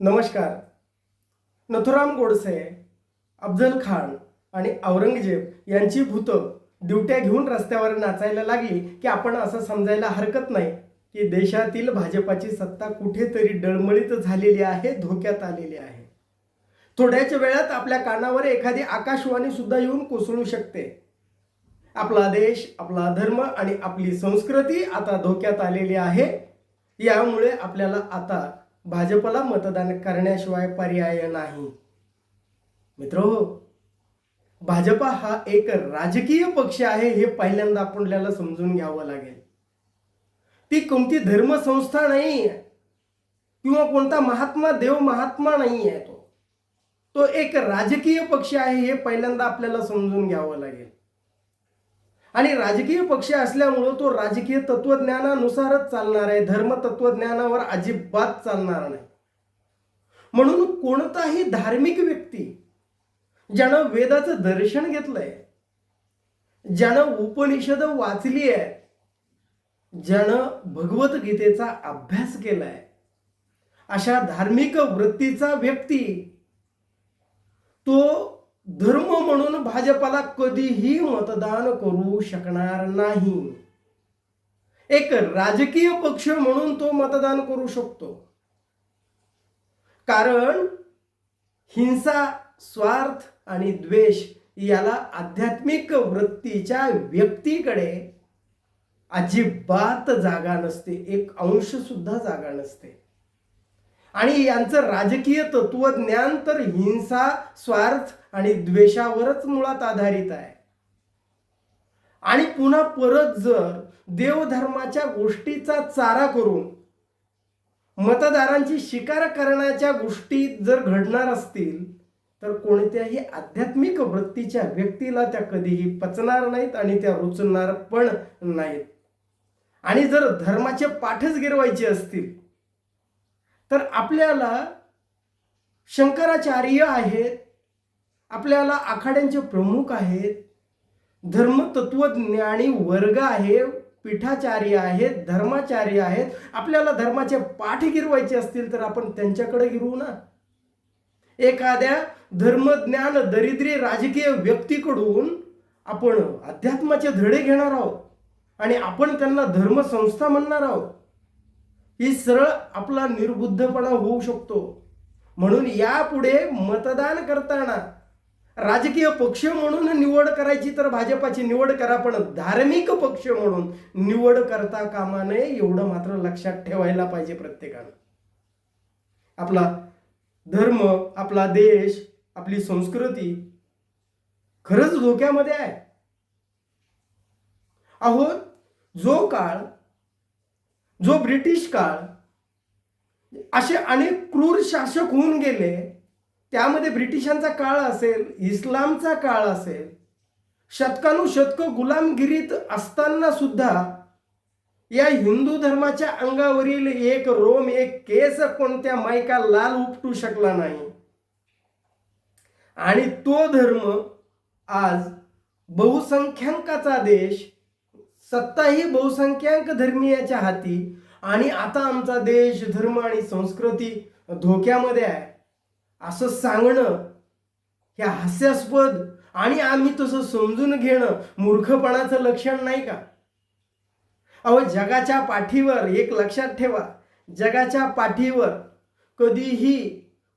नमस्कार. नथुराम गोडसे अफजल खान आणि औरंगजेब यांची भूतं ड्युट्या घेऊन रस्त्यावर नाचायला लागली की आपण असं समजायला हरकत नाही की देशातील भाजपाची सत्ता कुठेतरी डळमळीत झालेली आहे धोक्यात आलेली आहे. थोड्याच वेळात आपल्या कानावर एखादी आकाशवाणी सुद्धा येऊन कोसळू शकते. आपला देश आपला धर्म आणि आपली संस्कृती आता धोक्यात आलेली आहे. यामुळे आपल्याला आता भाजपला मतदान करण्याशिवाय पर्याय नाही. मित्र भाजपा हा एक राजकीय पक्ष आहे हे पहिल्यांदा आपल्याला समजून घ्यावं लागेल. ती कोणती धर्मसंस्था नाही आहे किंवा कोणता महात्मा देव महात्मा नाही आहे तो. तो एक राजकीय पक्ष आहे हे पहिल्यांदा आपल्याला समजून घ्यावं लागेल. आणि राजकीय पक्ष असल्यामुळं तो राजकीय तत्वज्ञानानुसारच चालणार आहे. धर्म तत्वज्ञानावर अजिबात चालणार नाही. म्हणून कोणताही धार्मिक व्यक्ती ज्यानं वेदाचं दर्शन घेतलंय ज्यानं उपनिषद वाचली आहे ज्यानं भगवद्गीतेचा अभ्यास केलाय अशा धार्मिक वृत्तीचा व्यक्ती तो धर्म म्हणून भाजपाला कधीही मतदान करू शकणार नाही. एक राजकीय पक्ष म्हणून तो मतदान करू शकतो. कारण हिंसा स्वार्थ आणि द्वेष याला आध्यात्मिक वृत्तीच्या व्यक्तीकडे अजिबात जागा नसते. एक अंश सुद्धा जागा नसते. आणि यांचं राजकीय तत्वज्ञान तर हिंसा स्वार्थ आणि द्वेषावरच मुळात आधारित आहे. आणि पुन्हा परत जर देवधर्माच्या गोष्टीचा चारा करून मतदारांची शिकार करण्याच्या गोष्टी जर घडणार असतील तर कोणत्याही आध्यात्मिक वृत्तीच्या व्यक्तीला त्या कधीही पचणार नाहीत आणि त्या रुचणार पण नाहीत. आणि जर धर्माचे पाठच गिरवायचे असतील तर आपल्याला शंकराचार्य आहेत आपल्याला आखाड्यांचे प्रमुख आहेत धर्मतत्वज्ञानी वर्ग आहे पीठाचार्य आहेत धर्माचार्य आहेत. आपल्याला धर्माचे पाठ गिरवायचे असतील तर आपण त्यांच्याकडे गिरवू ना. एखाद्या धर्मज्ञान दरिद्री राजकीय व्यक्तीकडून आपण अध्यात्माचे धडे घेणार आहोत आणि आपण त्यांना धर्मसंस्था म्हणणार आहोत. ही सरळ आपला निर्बुद्धपणा होऊ शकतो. म्हणून यापुढे मतदान करताना राजकीय पक्ष म्हणून निवड करायची तर भाजपाची निवड करा पण धार्मिक पक्ष म्हणून निवड करता कामा नये एवढं मात्र लक्षात ठेवायला पाहिजे प्रत्येकानं. आपला धर्म आपला देश आपली संस्कृती खरंच धोक्यामध्ये आहे. अहो जो काळ जो ब्रिटिश काळ असे अनेक क्रूर शासक होऊन गेले त्यामध्ये ब्रिटिशांचा काळ असेल इस्लामचा काळ असेल शतकानुशतक गुलामगिरीत असताना सुद्धा या हिंदू धर्माच्या अंगावरील एक रोम एक केस कोणत्या मायका लाल उपटू शकला नाही. आणि तो धर्म आज बहुसंख्याकाचा देश सत्ता ही बहुसंख्याक धर्मीयाच्या हाती. आणि आता आमचा देश धर्म आणि संस्कृती धोक्यामध्ये आहे. असं सांगणं हे हास्यास्पद आणि आम्ही तसं समजून घेणं मूर्खपणाचं लक्षण नाही का? अहो जगाच्या पाठीवर एक लक्षात ठेवा. जगाच्या पाठीवर कधीही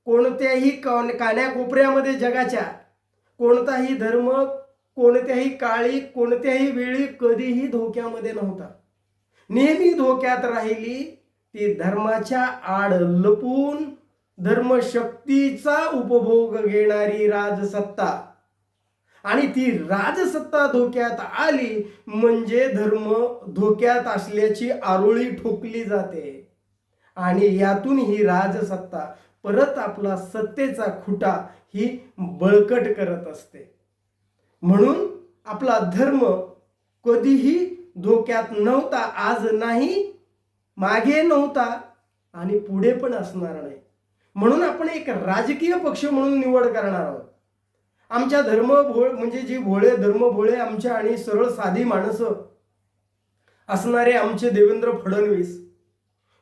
कोणत्याही कान कान्याकोपऱ्यामध्ये जगाच्या कोणताही धर्म कोणत्याही काळी कोणत्याही वेळी कधीही धोक्यामध्ये नव्हता. नेहमी धोक्यात राहिली ती धर्माच्या आड लपून धर्मशक्तीचा उपभोग घेणारी राजसत्ता. आणि ती राजसत्ता धोक्यात आली म्हणजे धर्म धोक्यात असल्याची आरोळी ठोकली जाते. आणि यातून ही राजसत्ता परत आपला सत्तेचा खुटा ही बळकट करत असते. म्हणून आपला धर्म कधीही धोक्यात नव्हता आज नाही मागे नव्हता आणि पुढे पण असणार नाही. म्हणून आपण एक राजकीय पक्ष म्हणून निवड करणार आहोत. आमच्या धर्म भोळ म्हणजे जी भोळे धर्म भोळे आमच्या आणि सरळ साधी माणसं असणारे आमचे देवेंद्र फडणवीस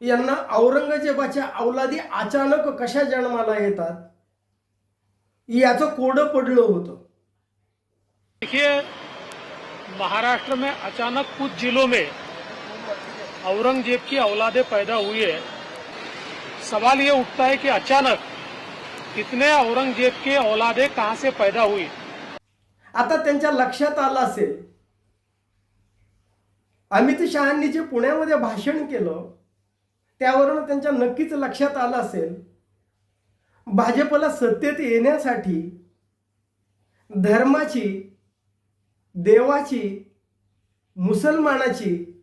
यांना औरंगजेबाच्या अवलादी अचानक कशा जन्माला येतात याचं कोडं पडलं होतं. देखिए महाराष्ट्र में अचानक कुछ जिलों में औरंगजेब की औलादे पैदा हुई है। सवाल ये उठता है कि अचानक इतने औरंगजेब के औलादे कहाँ से पैदा हुई? आता त्यांच्या लक्षात आलं असेल अमित शहांनी जे पुण्यामध्ये भाषण केलं त्यावरून त्यांच्या नक्कीच लक्षात आलं असेल भाजपला सत्तेत येण्यासाठी धर्माची देवाची मुसलमानाची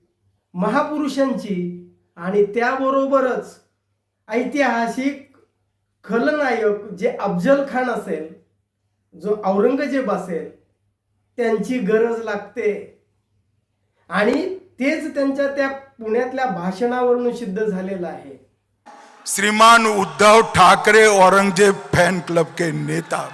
महापुरुषांची आणि त्याबरोबरच ऐतिहासिक खलनायक जे अफजल खान असेल जो औरंगजेब असेल त्यांची गरज लागते. आणि तेच त्यांच्या त्या पुण्यातल्या भाषणावरून सिद्ध झालेलं आहे. श्रीमान उद्धव ठाकरे औरंगजेब फॅन क्लब के नेता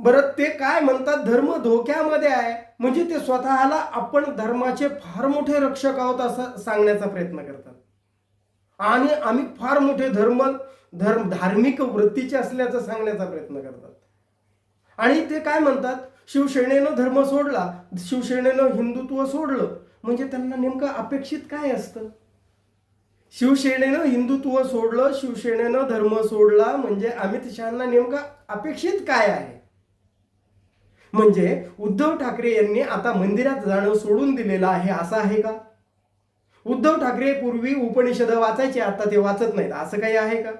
बरं ते काय म्हणतात? धर्म धोक्यामध्ये आहे. म्हणजे ते स्वतःला आपण धर्माचे फार मोठे रक्षक आहोत असं सांगण्याचा प्रयत्न करतात. आणि आम्ही फार मोठे धर्म धर्म धार्मिक वृत्तीचे असल्याचं सांगण्याचा प्रयत्न करतात. आणि ते काय म्हणतात? शिवसेनेनं धर्म सोडला शिवसेनेनं हिंदुत्व सोडलं. म्हणजे त्यांना नेमकं अपेक्षित काय असतं? शिवसेनेनं हिंदुत्व सोडलं शिवसेनेनं धर्म सोडला म्हणजे अमित शहाना नेमकं अपेक्षित काय आहे? म्हणजे उद्धव ठाकरे यांनी आता मंदिरात जाणं सोडून दिलेलं आहे असं आहे का? उद्धव ठाकरे पूर्वी उपनिषद वाचायचे आता ते वाचत नाहीत असं काही आहे का?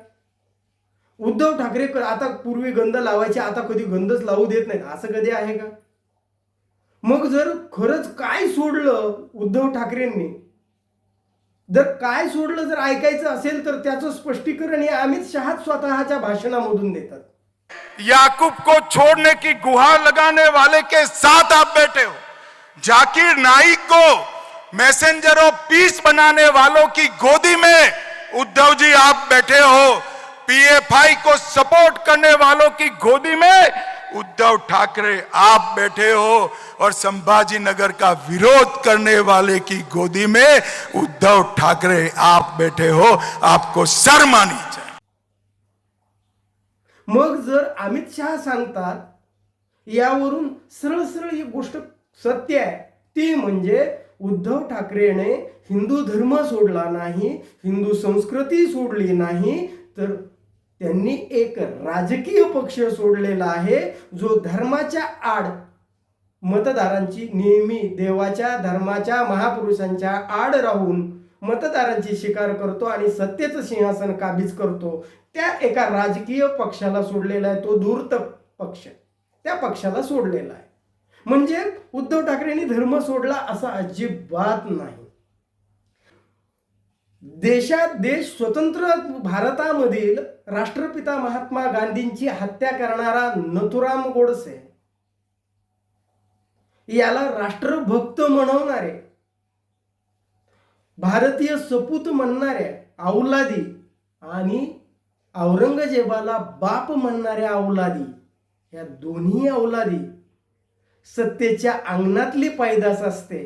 उद्धव ठाकरे आता पूर्वी गंध लावायचे आता कधी गंधच लावू देत नाहीत असं कधी आहे का? मग जर खरंच काय सोडलं उद्धव ठाकरेंनी? जर काय सोडलं जर ऐकायचं असेल तर त्याचं स्पष्टीकरण हे अमित शहा स्वतःच्या भाषणामधून देतात. याकूब को छोड़ने की गुहार लगाने वाले के साथ आप बैठे हो। जाकिर नाइक को मैसेंजर ऑफ़ पीस बनाने वालों की गोदी में उद्धव जी आप बैठे हो। पीएफआई को सपोर्ट करने वालों की गोदी में उद्धव ठाकरे आप बैठे हो और संभाजी नगर का विरोध करने वाले की गोदी में उद्धव ठाकरे आप बैठे हो। आपको शर्म आनी चाहिए। मग जर अमित शहा सांगतात यावरून सरळ सरळ ही गोष्ट सत्य आहे. ती म्हणजे उद्धव ठाकरेने हिंदू धर्म सोडला नाही हिंदू संस्कृती सोडली नाही तर त्यांनी एक राजकीय पक्ष सोडलेला आहे जो धर्माच्या आड मतदारांची नेहमी देवाच्या धर्माच्या महापुरुषांच्या आड राहून मतदारांची शिकार करतो आणि सत्तेचं सिंहासन काबीज करतो. त्या एका राजकीय पक्षाला सोडलेला आहे तो धूर्त पक्ष. त्या पक्षाला सोडलेला आहे. म्हणजे उद्धव ठाकरेंनी धर्म सोडला असा अजिबात नाही. देशात देश स्वतंत्र भारतामधील राष्ट्रपिता महात्मा गांधींची हत्या करणारा नथुराम गोडसे याला राष्ट्रभक्त म्हणवणारे भारतीय सपूत म्हणणाऱ्या औलादी आणि औरंगजेबाला बाप म्हणणाऱ्या औलादी या दोन्ही औलादी सत्तेच्या अंगणातली पैदास असते.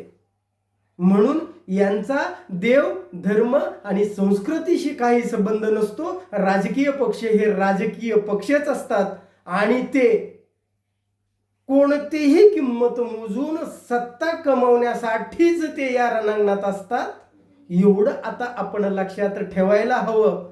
म्हणून यांचा देव धर्म आणि संस्कृतीशी काही संबंध नसतो. राजकीय पक्ष हे राजकीय पक्षच असतात आणि ते कोणतीही किंमत मोजून सत्ता कमवण्यासाठीच ते या रणांगणात असतात. एवढं आता आपण लक्षात ठेवायला हवं